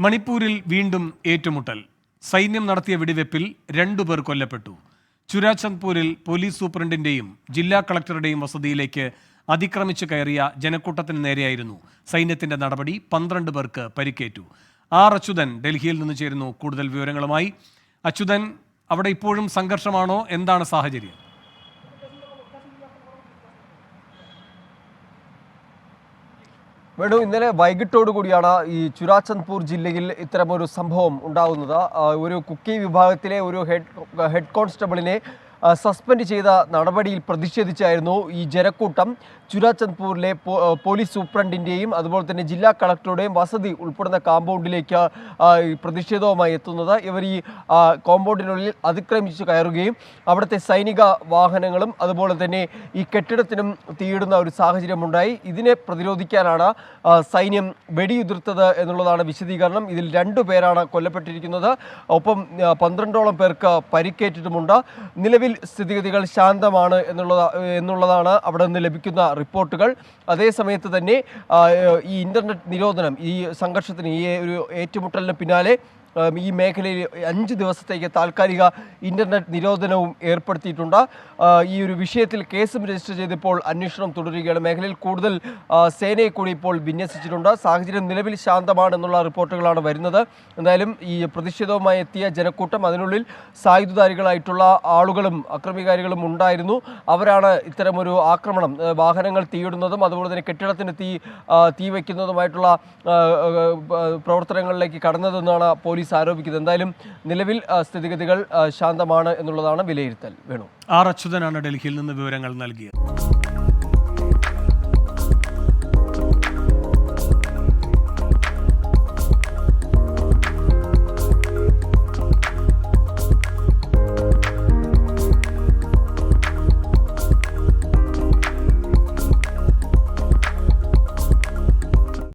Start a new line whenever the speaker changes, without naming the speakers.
മണിപ്പൂരിൽ വീണ്ടും ഏറ്റുമുട്ടൽ. സൈന്യം നടത്തിയ വെടിവെപ്പിൽ രണ്ടുപേർ കൊല്ലപ്പെട്ടു. ചുരാചന്ദ്പൂരിൽ പോലീസ് സൂപ്രണ്ടിന്റെയും ജില്ലാ കളക്ടറുടെയും വസതിയിലേക്ക് അതിക്രമിച്ചു കയറിയ ജനക്കൂട്ടത്തിന് നേരെയായിരുന്നു സൈന്യത്തിന്റെ നടപടി പന്ത്രണ്ട് പേർക്ക് പരിക്കേറ്റു. ആർ അച്യുതൻ ഡൽഹിയിൽ നിന്ന് ചേരുന്നു. കൂടുതൽ വിവരങ്ങളുമായി അച്യുതൻ അവിടെ ഇപ്പോഴും സംഘർഷമാണോ? എന്താണ് സാഹചര്യം?
വേണു ഇന്നലെ വൈകിട്ടോടുകൂടിയാണ് ഈ ചുരാചന്ദ്പൂർ ജില്ലയിൽ ഇത്തരമൊരു സംഭവം ഉണ്ടാകുന്നത് ഒരു കുക്കി വിഭാഗത്തിലെ ഒരു ഹെഡ് ഹെഡ് കോൺസ്റ്റബിളിനെ സസ്പെൻഡ് ചെയ്ത നടപടിയിൽ പ്രതിഷേധിച്ചായിരുന്നു ഈ ജനക്കൂട്ടം. ചുരാചന്ദ്പൂരിലെ പോലീസ് സൂപ്രണ്ടിന്റെയും അതുപോലെ തന്നെ ജില്ലാ കളക്ടറുടെയും വസതി ഉൾപ്പെടുന്ന കാമ്പൗണ്ടിലേക്ക് പ്രതിഷേധവുമായി എത്തുന്നത്. ഇവർ ഈ കോമ്പൗണ്ടിനുള്ളിൽ അതിക്രമിച്ച് കയറുകയും അവിടുത്തെ സൈനിക വാഹനങ്ങളും അതുപോലെ തന്നെ ഈ കെട്ടിടത്തിനും തീയിടുന്ന ഒരു സാഹചര്യമുണ്ടായി. ഇതിനെ പ്രതിരോധിക്കാനാണ് സൈന്യം വെടിയുതിർത്തത് എന്നുള്ളതാണ് വിശദീകരണം. ഇതിൽ രണ്ടു പേരാണ് കൊല്ലപ്പെട്ടിരിക്കുന്നത്. ഒപ്പം പന്ത്രണ്ടോളം പേർക്ക് പരിക്കേറ്റിട്ടുമുണ്ട്. നിലവിൽ സ്ഥിതിഗതികൾ ശാന്തമാണ് എന്നുള്ളത് എന്നുള്ളതാണ് അവിടെ നിന്ന് ലഭിക്കുന്ന റിപ്പോർട്ടുകൾ. അതേസമയത്ത് തന്നെ ഈ ഇന്റർനെറ്റ് നിരോധനം ഈ സംഘർഷത്തിന് ഈ ഒരു ഏറ്റുമുട്ടലിന് പിന്നാലെ ഈ മേഖലയിൽ അഞ്ച് ദിവസത്തേക്ക് താൽക്കാലിക ഇന്റർനെറ്റ് നിരോധനവും ഏർപ്പെടുത്തിയിട്ടുണ്ട്. ഈ ഒരു വിഷയത്തിൽ കേസും രജിസ്റ്റർ ചെയ്തിപ്പോൾ അന്വേഷണം തുടരുകയാണ്. മേഖലയിൽ കൂടുതൽ സേനയെ കൂടി ഇപ്പോൾ വിന്യസിച്ചിട്ടുണ്ട്. സാഹചര്യം നിലവിൽ ശാന്തമാണെന്നുള്ള റിപ്പോർട്ടുകളാണ് വരുന്നത്. എന്തായാലും ഈ പ്രതിഷേധവുമായി എത്തിയ ജനക്കൂട്ടം അതിനുള്ളിൽ സായുധധാരികളായിട്ടുള്ള ആളുകളും അക്രമികാരികളും ഉണ്ടായിരുന്നു. അവരാണ് ഇത്തരമൊരു ആക്രമണം വാഹനങ്ങൾ തീയിടുന്നതും അതുപോലെ തന്നെ കെട്ടിടത്തിന് തീ തീ വയ്ക്കുന്നതുമായിട്ടുള്ള പ്രവർത്തനങ്ങളിലേക്ക് കടന്നതെന്നാണ് പോലീസ് ആരോപിക്കുന്നത്. എന്തായാലും നിലവിൽ സ്ഥിതിഗതികൾ ശാന്തമാണ് എന്നുള്ളതാണ് വിലയിരുത്തൽ. വേണു.
ആർ അച്യുതനാണ് ഡൽഹിയിൽ നിന്ന് വിവരങ്ങൾ നൽകിയത്.